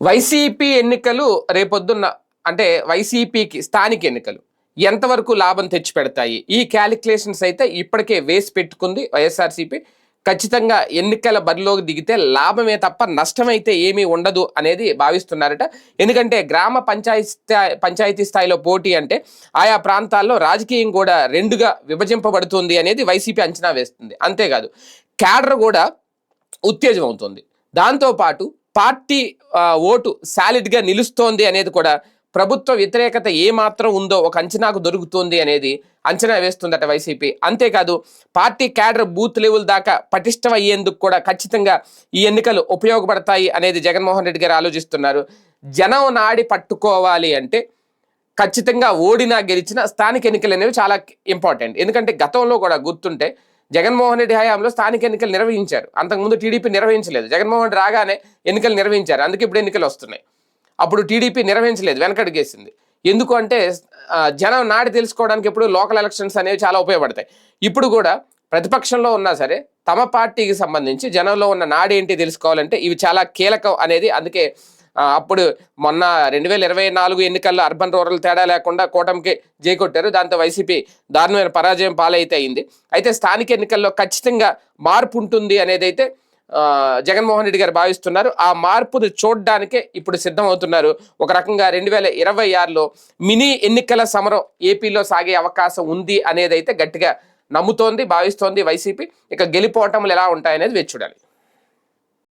YCP ఎన్నికలు రేపొద్దున్న అంటే వైసీపీకి స్థానిక ఎన్నికలు ఎంతవరకు లాభం తెచ్చిపెడతాయి ఈ క్యాలిక్యులేషన్స్ అయితే ఇప్పటికే వేసి పెట్టుకుంది వైఎస్ఆర్సీపీ. ఖచ్చితంగా ఎన్నికల బరిలోకి దిగితే లాభమే తప్ప నష్టమైతే ఏమీ ఉండదు అనేది భావిస్తున్నారట. ఎందుకంటే గ్రామ పంచాయతీ స్థాయి పంచాయతీ స్థాయిలో పోటీ అంటే ఆయా ప్రాంతాల్లో రాజకీయం కూడా రెండుగా విభజింపబడుతుంది అనేది వైసీపీ అంచనా వేస్తుంది. అంతేకాదు క్యాడర్ కూడా ఉత్తేజం అవుతుంది దాంతోపాటు పార్టీ ఓటు సాలిడ్గా నిలుస్తోంది అనేది కూడా ప్రభుత్వ వ్యతిరేకత ఏమాత్రం ఉందో ఒక అంచనాకు దొరుకుతుంది అనేది అంచనా వేస్తుందట వైసీపీ. అంతేకాదు పార్టీ క్యాడర్ బూత్ లెవెల్ దాకా పటిష్టం అయ్యేందుకు కూడా ఖచ్చితంగా ఈ ఎన్నికలు ఉపయోగపడతాయి అనేది జగన్మోహన్ రెడ్డి గారు ఆలోచిస్తున్నారు. జనం నాడి పట్టుకోవాలి అంటే ఖచ్చితంగా ఓడినా గెలిచిన స్థానిక ఎన్నికలు అనేవి చాలా ఇంపార్టెంట్. ఎందుకంటే గతంలో కూడా గుర్తుంటే జగన్మోహన్ రెడ్డి హయాంలో స్థానిక ఎన్నికలు నిర్వహించారు. అంతకుముందు టీడీపీ నిర్వహించలేదు. జగన్మోహన్ రెడ్డి రాగానే ఎన్నికలు నిర్వహించారు. అందుకే ఇప్పుడు ఎన్నికలు వస్తున్నాయి. అప్పుడు టీడీపీ నిర్వహించలేదు. వెనకడుగేసింది ఎందుకు అంటే జనం నాడి తెలుసుకోవడానికి ఇప్పుడు లోకల్ ఎలక్షన్స్ అనేవి చాలా ఉపయోగపడతాయి. ఇప్పుడు కూడా ప్రతిపక్షంలో ఉన్నా సరే తమ పార్టీకి సంబంధించి జనంలో ఉన్న నాడు ఏంటి తెలుసుకోవాలంటే ఇవి చాలా కీలకం అనేది అందుకే అప్పుడు మొన్న రెండు వేల ఇరవై నాలుగు ఎన్నికల్లో అర్బన్ రూరల్ తేడా లేకుండా కూటమికి జైకొట్టారు దాంతో వైసీపీ దారుణమైన పరాజయం పాలైతే అయింది. అయితే స్థానిక ఎన్నికల్లో ఖచ్చితంగా మార్పు ఉంటుంది అనేది అయితే జగన్మోహన్ రెడ్డి గారు భావిస్తున్నారు. ఆ మార్పును చూడడానికే ఇప్పుడు సిద్ధమవుతున్నారు. ఒక రకంగా రెండు వేల ఇరవై ఆరులో మినీ ఎన్నికల సమరం ఏపీలో సాగే అవకాశం ఉంది అనేది అయితే గట్టిగా నమ్ముతోంది భావిస్తోంది వైసీపీ. ఇక గెలిపోవటములు ఎలా ఉంటాయనేది వేచి చూడాలి.